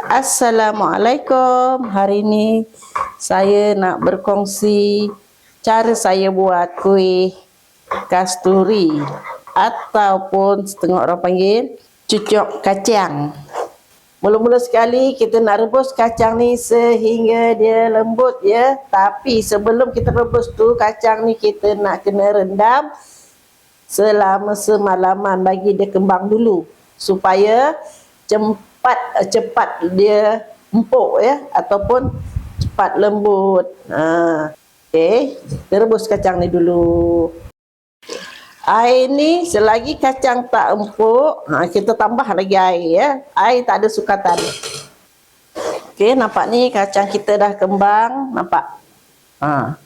Assalamualaikum. Hari ini saya nak berkongsi cara saya buat kuih kasturi ataupun setengah orang panggil cucuk kacang. Mula-mula sekali kita nak rebus kacang ni sehingga dia lembut ya. Tapi sebelum kita rebus tu kacang ni kita nak kena rendam selama semalaman bagi dia kembang dulu supaya cepat cepat uh, cepat dia empuk ya ataupun cepat lembut. Ha. Okey, rebus kacang ni dulu. Air ni selagi kacang tak empuk, ha, kita tambah lagi air ya. Air tak ada sukatan. Okey, nampak ni kacang kita dah kembang, nampak? Ha.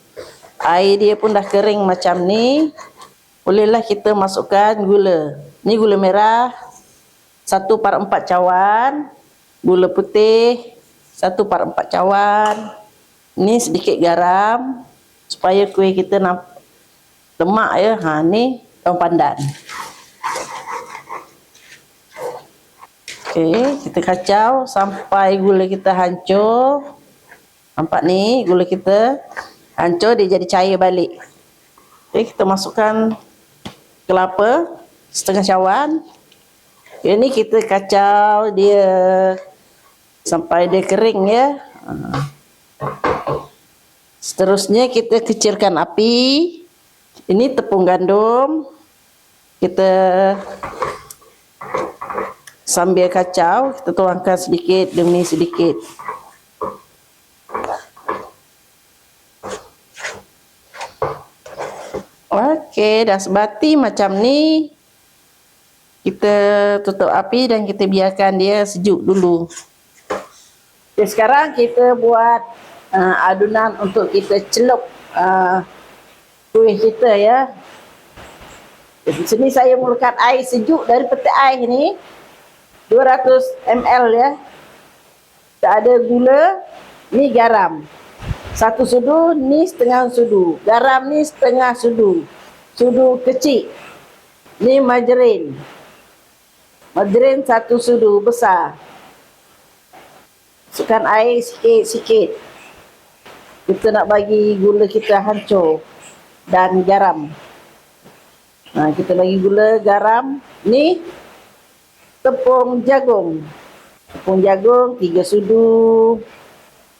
Air dia pun dah kering macam ni. Bolehlah kita masukkan gula. Ni gula merah, satu par empat cawan gula putih. Satu par empat cawan. Ni sedikit garam supaya kuih kita nak lemak ya. Ha ni daun pandan. Okey kita kacau sampai gula kita hancur. Nampak ni gula kita hancur dia jadi cair balik. Okey kita masukkan kelapa setengah cawan ini kita kacau dia sampai dia kering ya. Seterusnya kita kecilkan api. Ini tepung gandum. Kita sambil kacau, kita tuangkan sedikit demi sedikit. Okey, dah sebati macam ni kita tutup api dan kita biarkan dia sejuk dulu. Okay, sekarang kita buat uh, adunan untuk kita celup uh, kuih kita ya. Di sini saya mulakan air sejuk dari peti air ni 200 ml ya. Tak ada gula, ni garam. Satu sudu, ni setengah sudu. Garam ni setengah sudu. Sudu kecil. Ni margarin. Madrin satu sudu besar. Masukkan air sikit-sikit. Kita nak bagi gula kita hancur. Dan garam. Nah, kita bagi gula, garam. Ni tepung jagung. Tepung jagung tiga sudu.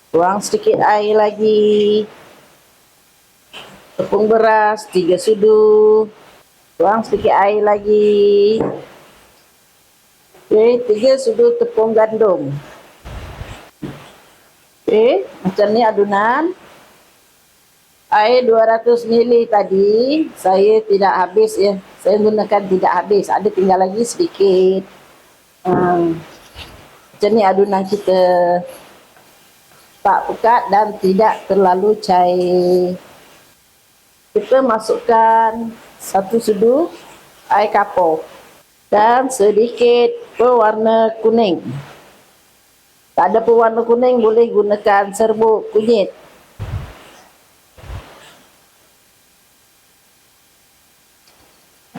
Tuang sedikit air lagi. Tepung beras tiga sudu. Tuang sedikit air lagi. Okey, tiga sudu tepung gandum. Okey, macam ni adunan. Air 200 ml tadi, saya tidak habis ya. Saya gunakan tidak habis. Ada tinggal lagi sedikit. Hmm. Macam ni adunan kita. Tak pekat dan tidak terlalu cair. Kita masukkan satu sudu air kapur dan sedikit pewarna kuning. Tak ada pewarna kuning boleh gunakan serbuk kunyit.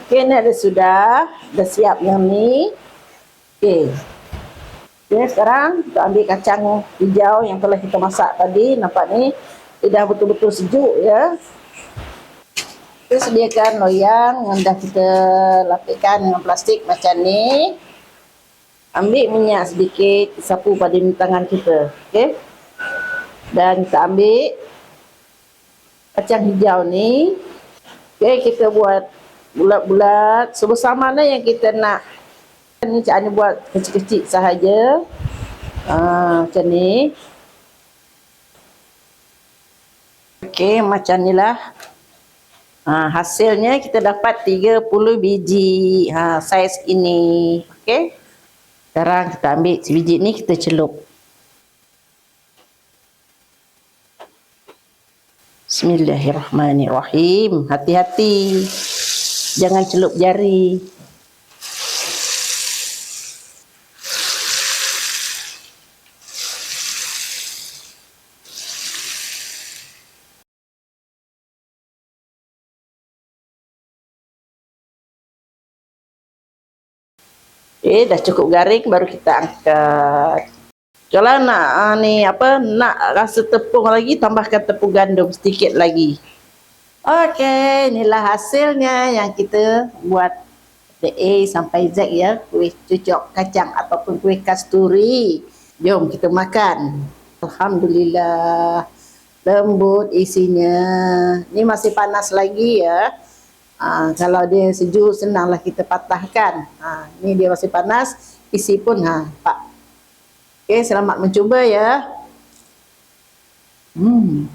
Okey, ni sudah. Dah siap yang ni. Okey. Okey, sekarang kita ambil kacang hijau yang telah kita masak tadi. Nampak ni? Dia dah betul-betul sejuk ya. Kita sediakan loyang yang dah kita lapikkan dengan plastik macam ni. Ambil minyak sedikit, sapu pada tangan kita. Okey. Dan kita ambil kacang hijau ni. Okey, kita buat bulat-bulat sebesar mana yang kita nak. Ini cara ni buat kecil-kecil sahaja. Ha, macam ni. Okey, macam ni lah. Ha, hasilnya kita dapat 30 biji ha, saiz ini. Okey. Sekarang kita ambil biji ni kita celup. Bismillahirrahmanirrahim. Hati-hati. Jangan celup jari. Okey, dah cukup garing baru kita angkat. Kalau nak ah, ni apa nak rasa tepung lagi tambahkan tepung gandum sedikit lagi. Okey, inilah hasilnya yang kita buat dari A sampai Z ya, kuih cucuk kacang ataupun kuih kasturi. Jom kita makan. Alhamdulillah. Lembut isinya. Ni masih panas lagi ya. Ha, kalau dia sejuk senanglah kita patahkan. Ha, ni dia masih panas, isi pun ha, pak. Okey, selamat mencuba ya. Hmm.